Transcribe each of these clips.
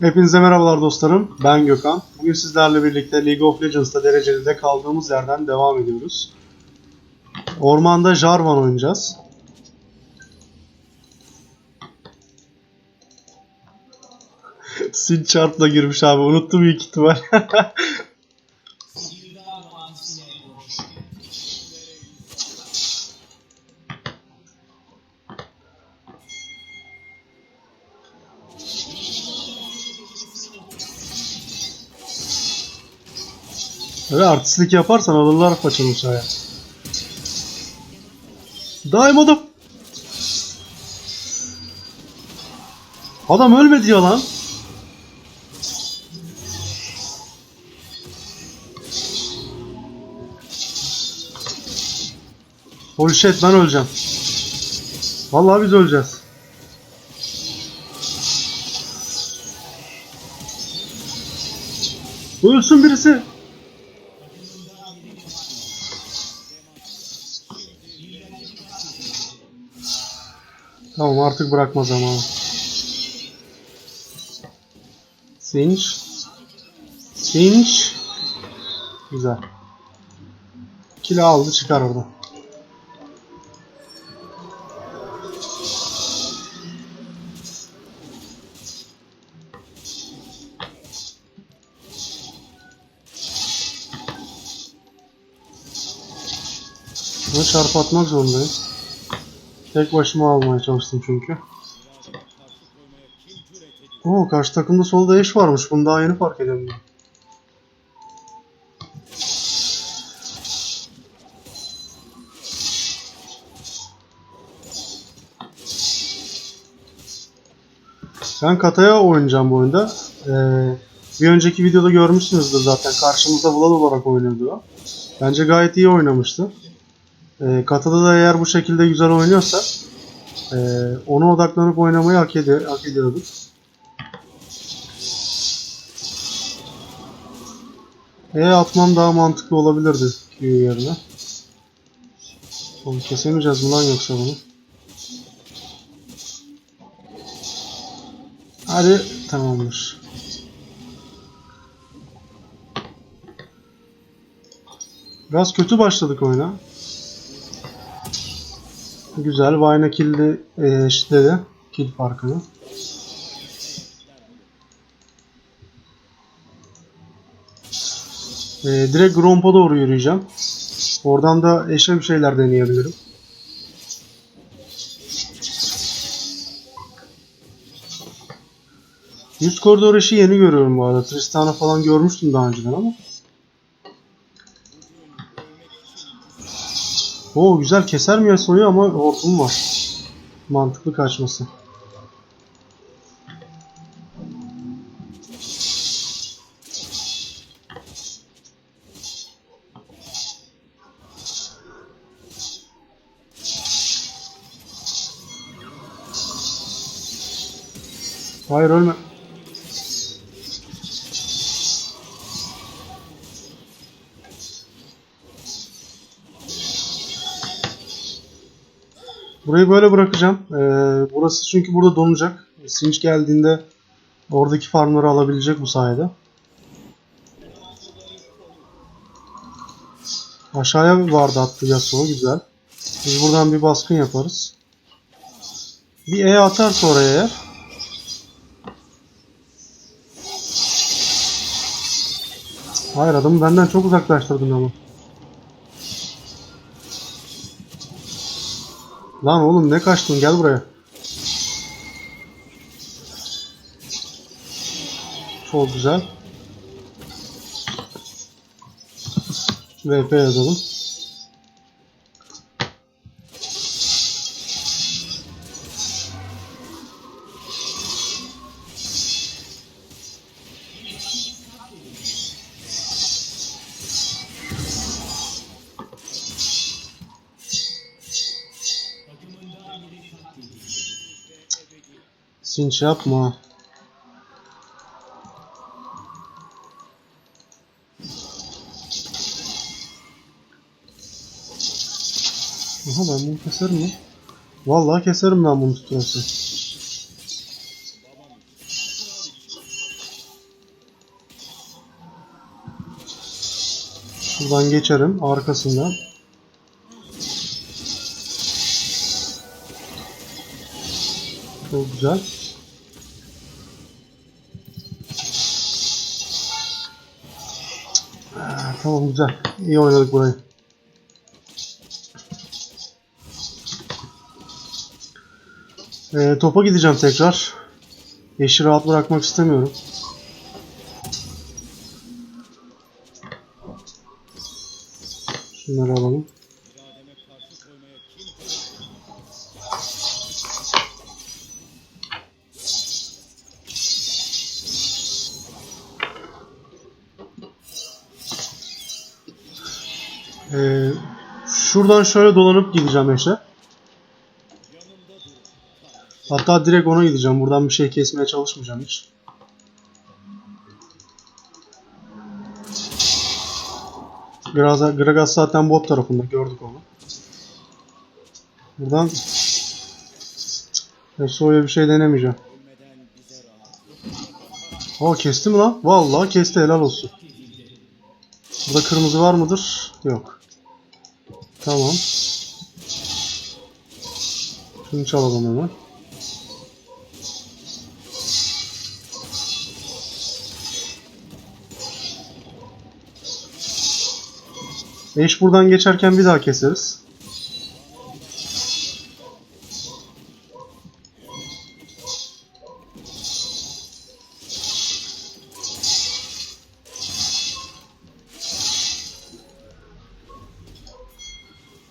Hepinize merhabalar dostlarım. Ben Gökhan. Bugün sizlerle birlikte League of Legends'ta dereceli de kaldığımız yerden devam ediyoruz. Ormanda Jarvan oynayacağız. Sin çarpla girmiş abi. Unuttum büyük ihtimal. Öyle artistlik yaparsan alırlar paçanı uçağıya. Daymadım. Adam ölmedi ya lan. Holy shit ben öleceğim. Vallahi biz öleceğiz. Ölsün birisi. Tamam artık bırakma zamanı. Sinç. Sinç. Güzel. Kilo aldı çıkar orada. Bunu çarpı atmak zorundayım. Tek başıma almaya çalıştım çünkü. Oo karşı takımda solda eş varmış. Bunu daha yeni fark ediyorum. ben. Ben Kataya oynayacağım bu oyunda. Ee, bir önceki videoda görmüşsünüzdür zaten. Karşımızda Vlad olarak oynuyordu o. Bence gayet iyi oynamıştı. E, Katada da eğer bu şekilde güzel oynuyorsa e, ona odaklanıp oynamayı hak, ediyor, hak ediyorduk. E atmam daha mantıklı olabilirdi Q yerine. Oğlum kesemeyeceğiz mi lan yoksa bunu? Hadi tamamdır. Biraz kötü başladık oyuna. Güzel. Vayne kill'i eşitledi. Kill farkını. E, direkt Gromp'a doğru yürüyeceğim. Oradan da eşe bir şeyler deneyebilirim. Yüz koridor eşi yeni görüyorum bu arada. Tristan'a falan görmüştüm daha önceden ama. Oo güzel keser mi Yasuo'yu ama hortum var. Mantıklı kaçması. Hayır ölme. Burayı böyle bırakacağım. Ee, burası çünkü burada donacak. Sinç geldiğinde oradaki farmları alabilecek bu sayede. Aşağıya vardı attı Yasuo güzel. Biz buradan bir baskın yaparız. Bir E atarsa oraya eğer. Hayır adamı benden çok uzaklaştırdın ama. Lan oğlum ne kaçtın gel buraya. Çok güzel. VP yazalım. Sinç yapma. Aha ben bunu keserim mi? Vallahi keserim ben bunu tutarsa. Şuradan geçerim arkasından. Çok güzel. Tamam güzel. İyi oynadık burayı. Ee, topa gideceğim tekrar. Eşi rahat bırakmak istemiyorum. Şunları alalım. Ee, şuradan şöyle dolanıp gideceğim eşe. Hatta direkt ona gideceğim. Buradan bir şey kesmeye çalışmayacağım hiç. Gragas, Gragas zaten bot tarafında gördük onu. Buradan Yasuo'ya bir şey denemeyeceğim. O kesti mi lan? Vallahi kesti helal olsun. Burada kırmızı var mıdır? Yok. Tamam. Şunu çalalım hemen. Eş buradan geçerken bir daha keseriz.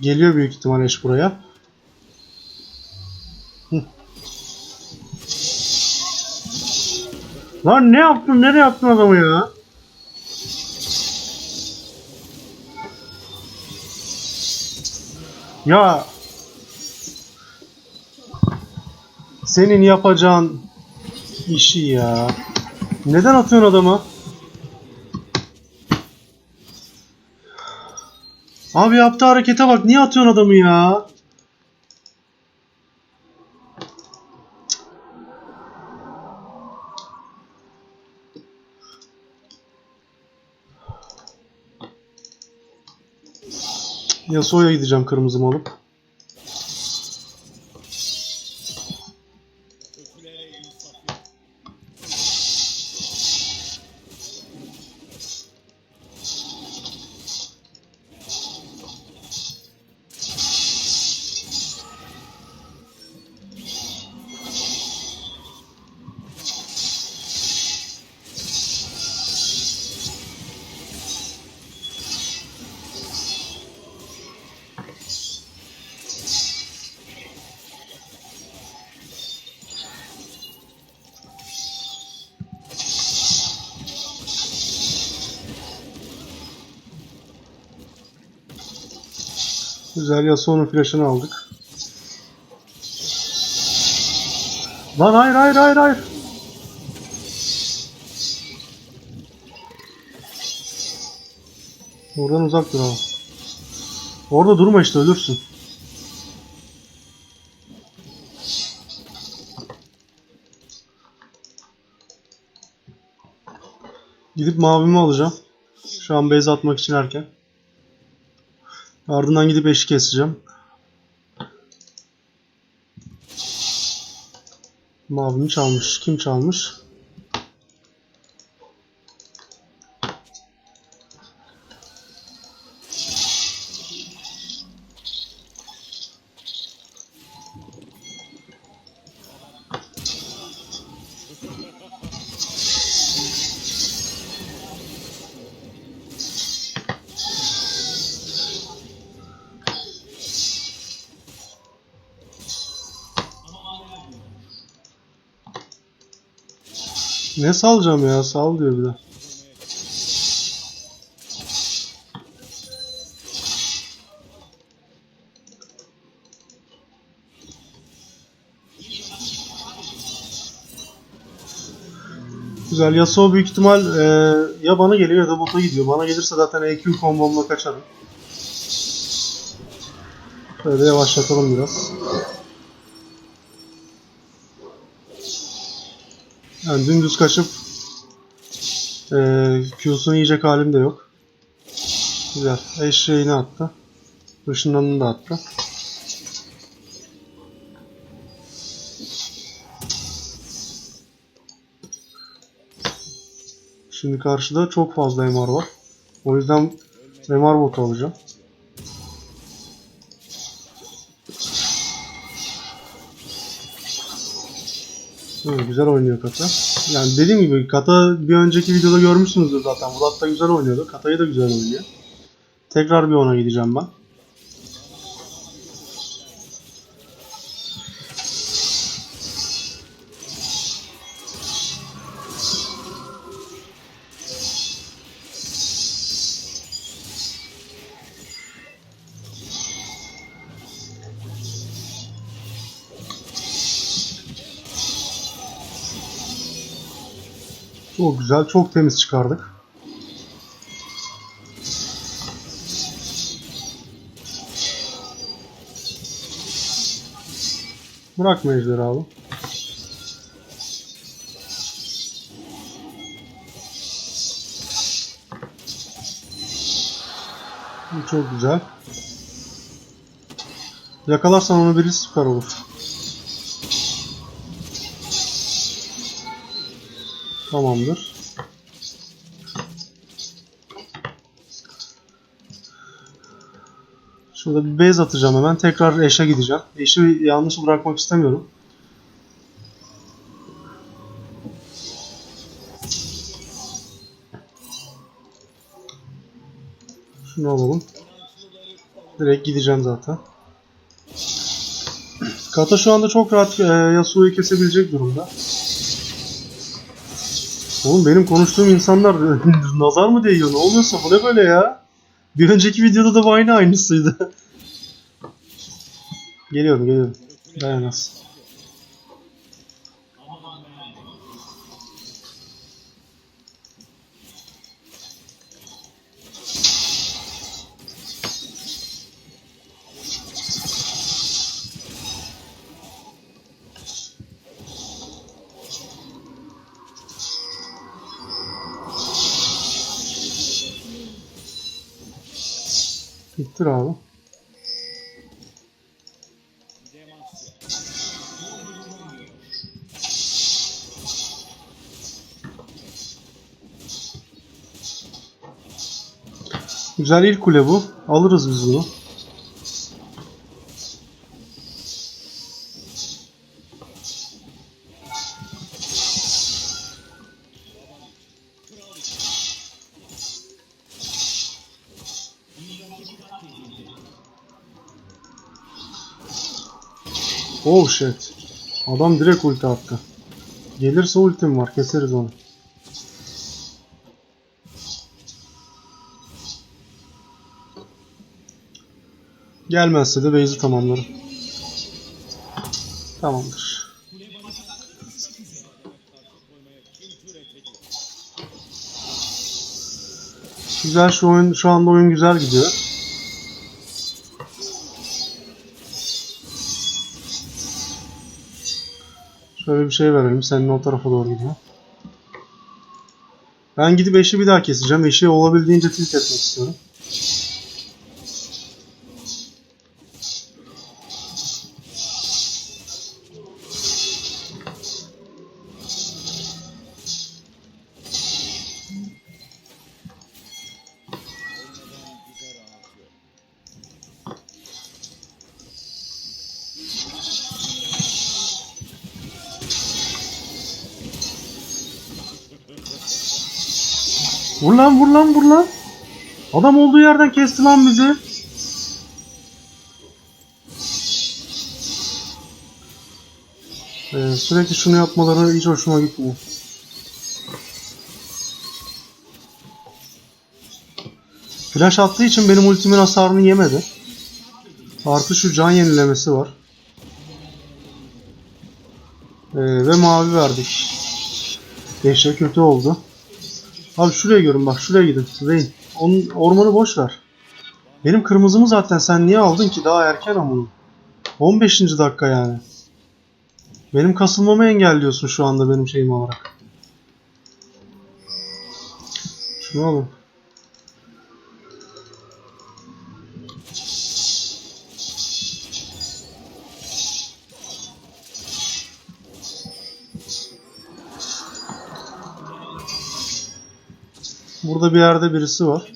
Geliyor büyük ihtimal eş buraya. Hı. Lan ne yaptın? Nereye yaptın adamı ya? Ya senin yapacağın işi ya. Neden atıyorsun adamı? Abi yaptığı harekete bak. Niye atıyorsun adamı ya? Yasuo'ya gideceğim kırmızımı alıp. Güzel Yasuo'nun flash'ını aldık. Lan hayır hayır hayır hayır. Oradan uzak dur abi. Orada durma işte ölürsün. Gidip mavimi alacağım. Şu an base atmak için erken. Ardından gidip eşi keseceğim. Mavimi çalmış. Kim çalmış? Ne salacağım ya? Sal diyor bir de. Güzel. Yasuo büyük ihtimal e, ya bana geliyor ya da bota gidiyor. Bana gelirse zaten EQ kombomla kaçarım. Şöyle yavaşlatalım biraz. Yani dümdüz kaçıp e, Q'sunu yiyecek halim de yok. Güzel. Eşeğini attı. Işınlanını da attı. Şimdi karşıda çok fazla MR var. O yüzden MR botu alacağım. Güzel oynuyor Kata. Yani dediğim gibi Kata bir önceki videoda görmüşsünüzdür zaten. Vlad da güzel oynuyordu. Kata'yı da güzel oynuyor. Tekrar bir ona gideceğim ben. Çok güzel, çok temiz çıkardık. Bırakma Ejder abi. Çok güzel. Yakalarsan onu birisi süper olur. Tamamdır. Şurada bir base atacağım hemen. Tekrar eşe gideceğim. Eşi yanlış bırakmak istemiyorum. Şunu alalım. Direkt gideceğim zaten. Kata şu anda çok rahat e, Yasuo'yu kesebilecek durumda. Oğlum benim konuştuğum insanlar nazar mı değiyor? Ne oluyorsa bu ne böyle ya? Bir önceki videoda da bu aynı aynısıydı. geliyorum geliyorum. Dayanaz. Bittir abi. Güzel ilk kule bu. Alırız biz bunu. Oh shit. Adam direkt ulti attı. Gelirse ultim var. Keseriz onu. Gelmezse de base'i tamamlarım. Tamamdır. Güzel şu oyun şu anda oyun güzel gidiyor. Şöyle bir şey verelim. Senin o tarafa doğru gidiyor. Ben gidip eşi bir daha keseceğim. Eşi olabildiğince tilt etmek istiyorum. Vur lan vur lan vur lan. Adam olduğu yerden kesti lan bizi. Ee, sürekli şunu yapmaları hiç hoşuma gitmiyor. Flash attığı için benim ultimin hasarını yemedi. Artı şu can yenilemesi var. Ee, ve mavi verdik. Eşe kötü oldu. Abi şuraya görün bak şuraya gidin. Rain. Onun ormanı boş ver. Benim kırmızımı zaten sen niye aldın ki daha erken bunu. 15. dakika yani. Benim kasılmamı engelliyorsun şu anda benim şeyim olarak. Şunu alın. Burada bir yerde birisi var.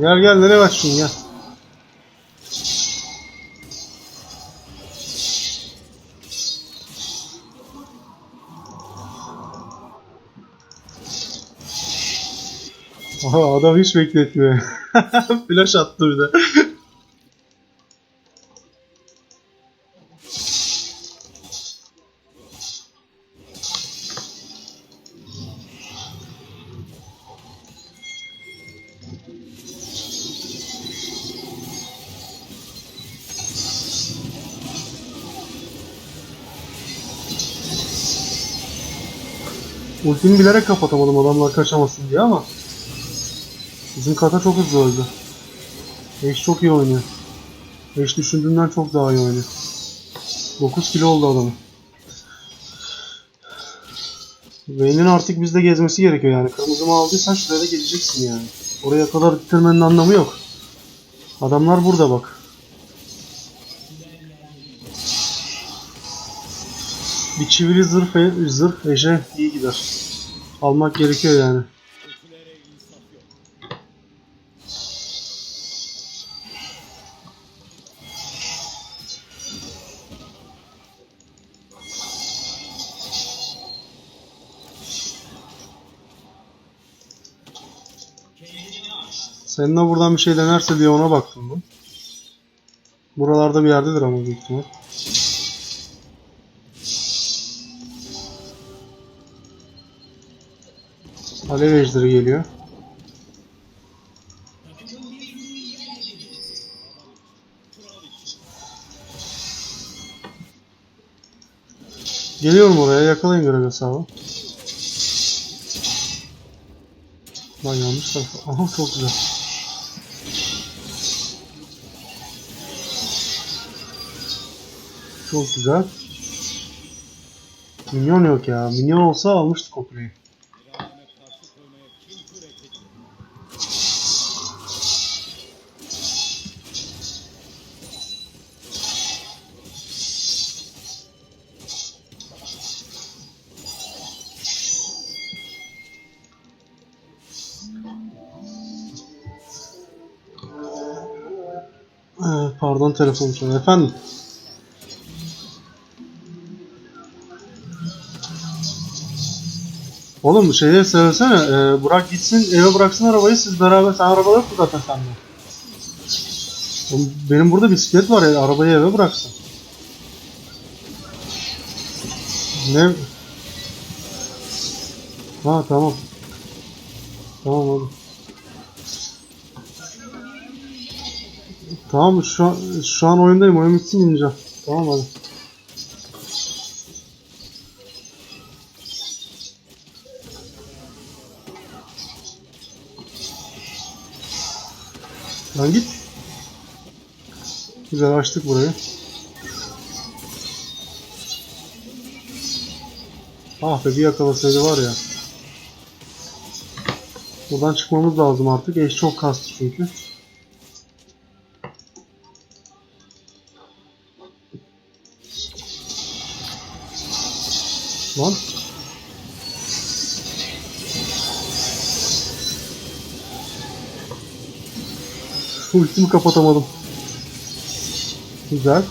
Gel gel nereye kaçıyorsun gel. Aha adam hiç bekletmiyor. Flash attı bir de. Ultimi bilerek kapatamadım adamlar kaçamasın diye ama Bizim kata çok hızlı öldü. Eş çok iyi oynuyor. Eş düşündüğümden çok daha iyi oynuyor. 9 kilo oldu adamın. Vayne'in artık bizde gezmesi gerekiyor yani. Kırmızımı aldıysan şuraya da geleceksin yani. Oraya kadar bitirmenin anlamı yok. Adamlar burada bak. Bir çivili zırh, zırh eşe iyi gider. Almak gerekiyor yani. Seninle buradan bir şey denerse diye ona baktım bu. Buralarda bir yerdedir ama büyük ihtimal. Alev ejderi geliyor. Geliyorum oraya yakalayın Gragas abi. Lan yanlış tarafa. Aha çok güzel. Çok güzel. Minyon yok ya. Minyon olsa almıştık o kuleyi. Ee, pardon telefon çalıyor. Efendim? Oğlum şeye söylesene. E, Burak gitsin eve bıraksın arabayı siz beraber. Sen araba yok mu zaten sende? Oğlum, benim burada bisiklet var ya. Arabayı eve bıraksın. Ne? Ha tamam. Tamam oğlum. Tamam şu an, şu an oyundayım. Oyun bitsin ineceğim. Tamam hadi. Lan git. Güzel açtık burayı. Ah be bir yakalasaydı var ya. Buradan çıkmamız lazım artık. Eş çok kastı çünkü. Lan. Ultimi kapatamadım. Güzel.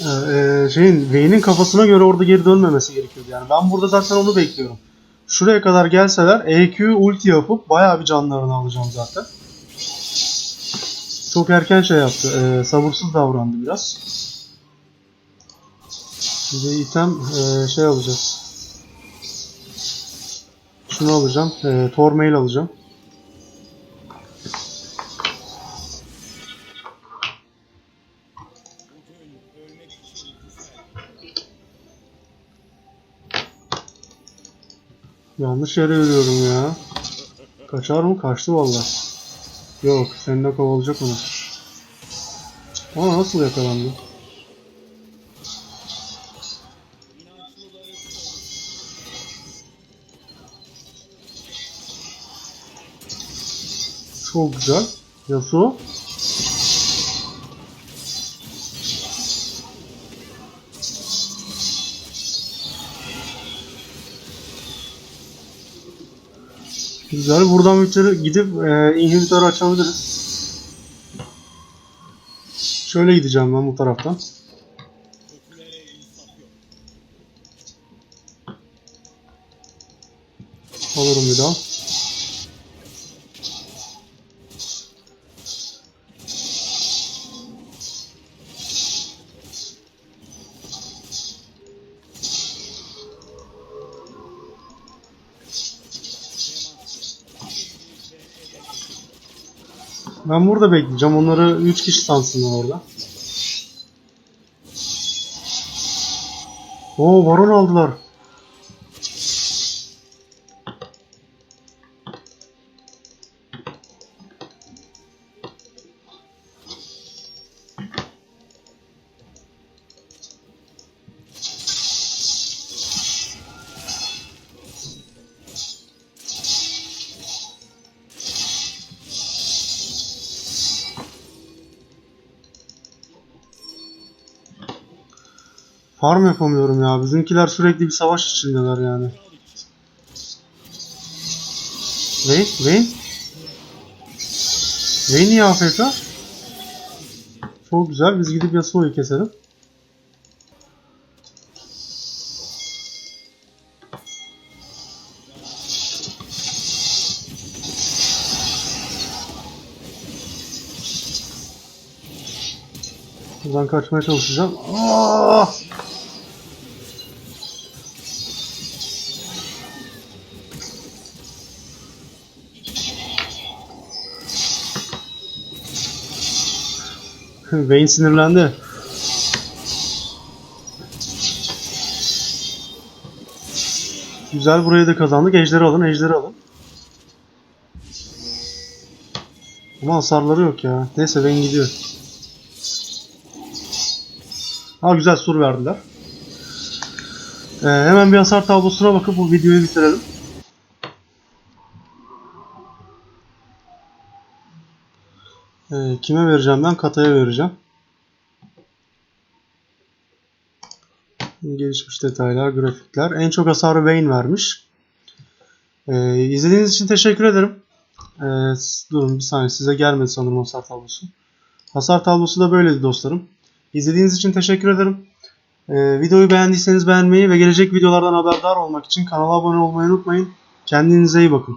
Ee, şeyin Vayne'in kafasına göre orada geri dönmemesi gerekiyordu yani. Ben burada zaten onu bekliyorum. Şuraya kadar gelseler EQ ulti yapıp bayağı bir canlarını alacağım zaten. Çok erken şey yaptı. ee, sabırsız davrandı biraz. Şimdi item ee, şey alacağız. Şunu alacağım. E, Tor mail alacağım. Yanlış yere yürüyorum ya. Kaçar mı? Kaçtı vallahi. Yok, seninle kovalayacak onu. Ama nasıl yakalandı? Çok güzel. Yasuo. Güzel. Buradan bir gidip e, inhibitörü açabiliriz. Şöyle gideceğim ben bu taraftan. Alırım bir daha. Ben burada bekleyeceğim. Onları 3 kişi sansınlar orada. Oo baron aldılar. Farm yapamıyorum ya. Bizimkiler sürekli bir savaş içindeler yani. Vayne? Vayne? Vayne niye AFK? Çok güzel. Biz gidip Yasuo'yu keselim. Buradan kaçmaya çalışacağım. Aa! Vayne sinirlendi. Güzel burayı da kazandık. Ejderi alın, ejderi alın. Ama hasarları yok ya. Neyse Vayne gidiyor. Ha güzel sur verdiler. Ee, hemen bir hasar tablosuna bakıp bu videoyu bitirelim. Ee, kime vereceğim ben? Kata'ya vereceğim. Gelişmiş detaylar, grafikler. En çok hasarı Vayne vermiş. Ee, izlediğiniz için teşekkür ederim. Ee, durun bir saniye size gelmedi sanırım hasar tablosu. Hasar tablosu da böyleydi dostlarım. İzlediğiniz için teşekkür ederim. Ee, videoyu beğendiyseniz beğenmeyi ve gelecek videolardan haberdar olmak için kanala abone olmayı unutmayın. Kendinize iyi bakın.